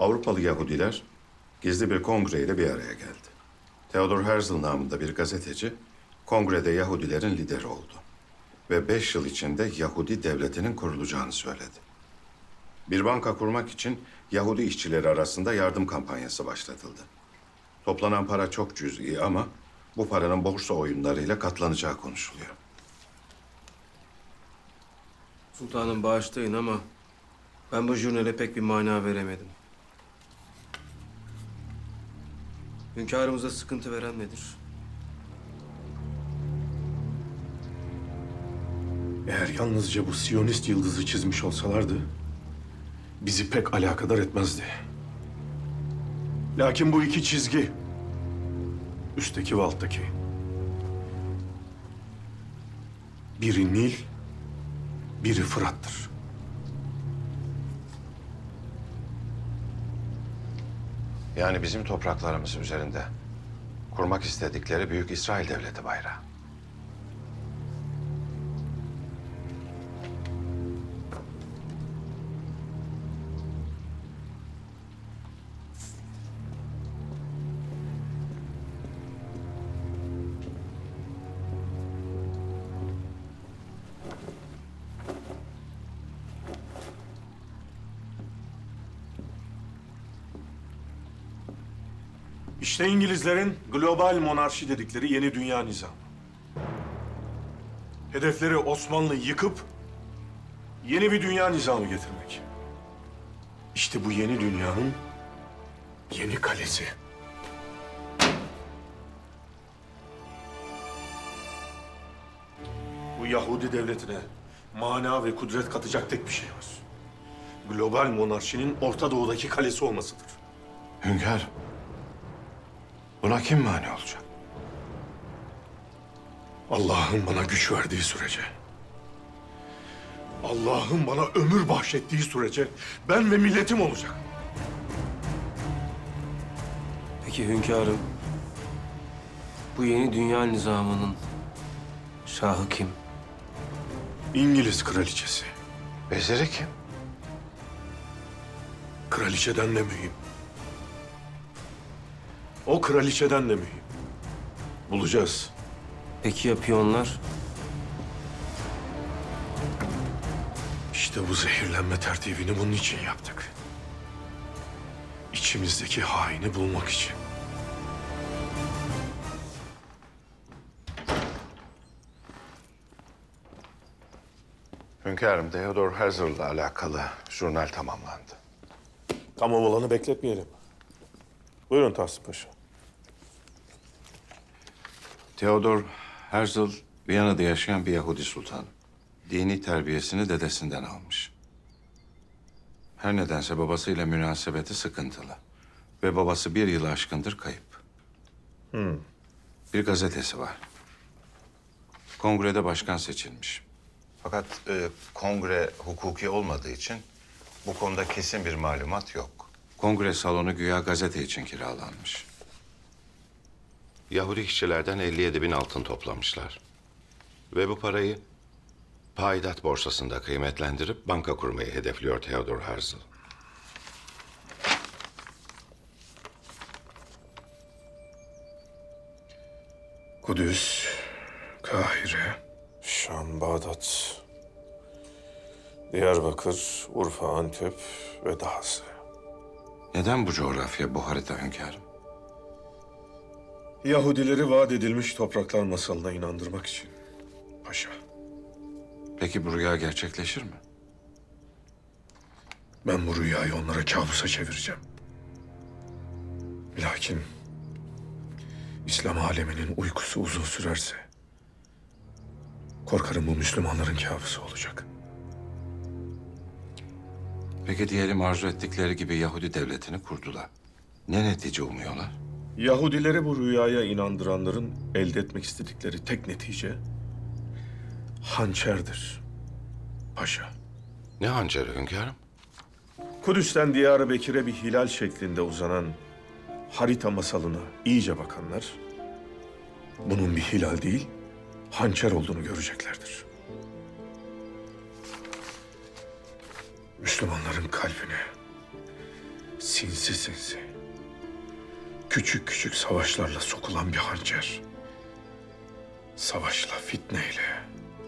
Avrupalı Yahudiler gizli bir kongreyle bir araya geldi. Theodor Herzl namında bir gazeteci kongrede Yahudilerin lideri oldu. Ve beş yıl içinde Yahudi devletinin kurulacağını söyledi. Bir banka kurmak için Yahudi işçileri arasında yardım kampanyası başlatıldı. Toplanan para çok cüz'i ama bu paranın borsa oyunlarıyla katlanacağı konuşuluyor. Sultanım bağışlayın ama ben bu jurnale pek bir mana veremedim. Hünkârımıza sıkıntı veren nedir? Eğer yalnızca bu Siyonist yıldızı çizmiş olsalardı bizi pek alakadar etmezdi. Lakin bu iki çizgi üstteki ve alttaki biri Nil, biri Fırat'tır. Yani bizim topraklarımız üzerinde kurmak istedikleri Büyük İsrail Devleti bayrağı. İşte İngilizlerin global monarşi dedikleri yeni dünya nizamı. Hedefleri Osmanlı'yı yıkıp yeni bir dünya nizamı getirmek. İşte bu yeni dünyanın yeni kalesi. Bu Yahudi devletine mana ve kudret katacak tek bir şey var. Global monarşinin Orta Doğu'daki kalesi olmasıdır. Hünkâr, buna kim mani olacak? Allah'ın bana güç verdiği sürece, Allah'ın bana ömür bahşettiği sürece ben ve milletim olacak. Peki hünkârım, bu yeni dünya nizamının şahı kim? İngiliz kraliçesi. Veziri kim? Kraliçeden de mühim. O kraliçeden de mühim. Bulacağız. Peki ya piyonlar? İşte bu zehirlenme tertibini bunun için yaptık. İçimizdeki haini bulmak için. Hünkârım, Theodor Herzl'la alakalı jurnal tamamlandı. Tamam olanı bekletmeyelim. Buyurun Tahsin Paşa. Theodor Herzl, Viyana'da yaşayan bir Yahudi sultan. Dini terbiyesini dedesinden almış. Her nedense babasıyla münasebeti sıkıntılı. Ve babası bir yılı aşkındır kayıp. Bir gazetesi var. Kongrede başkan seçilmiş. Fakat e, kongre hukuki olmadığı için bu konuda kesin bir malumat yok. Kongre salonu güya gazete için kiralanmış. Yahudi işçilerden 57 bin altın toplamışlar. Ve bu parayı paydat borsasında kıymetlendirip banka kurmayı hedefliyor Theodor Herzl. Kudüs, Kahire, Şam, Bağdat, Diyarbakır, Urfa, Antep ve dahası. Neden bu coğrafya bu harita hünkârım? Yahudileri vaat edilmiş topraklar masalına inandırmak için. Paşa, Peki bu rüya gerçekleşir mi? ben bu rüyayı onlara kabusa çevireceğim. Lakin İslam aleminin uykusu uzun sürerse korkarım bu Müslümanların kabusu olacak. Peki diyelim arzu ettikleri gibi Yahudi devletini kurdular. Ne netice umuyorlar? Yahudileri bu rüyaya inandıranların elde etmek istedikleri tek netice hançerdir. Paşa. Ne hançeri hünkârım? Kudüs'ten Diyarbakır'a bir hilal şeklinde uzanan harita masalına iyice bakanlar bunun bir hilal değil, hançer olduğunu göreceklerdir. Müslümanların kalbine Sinsi sinsi. Küçük küçük savaşlarla sokulan bir hançer. Savaşla, fitneyle,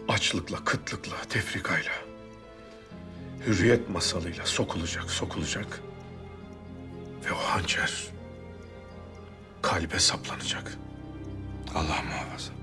açlıkla, kıtlıkla, tefrikayla. Hürriyet masalıyla sokulacak, sokulacak. Ve o hançer kalbe saplanacak. Allah muhafaza.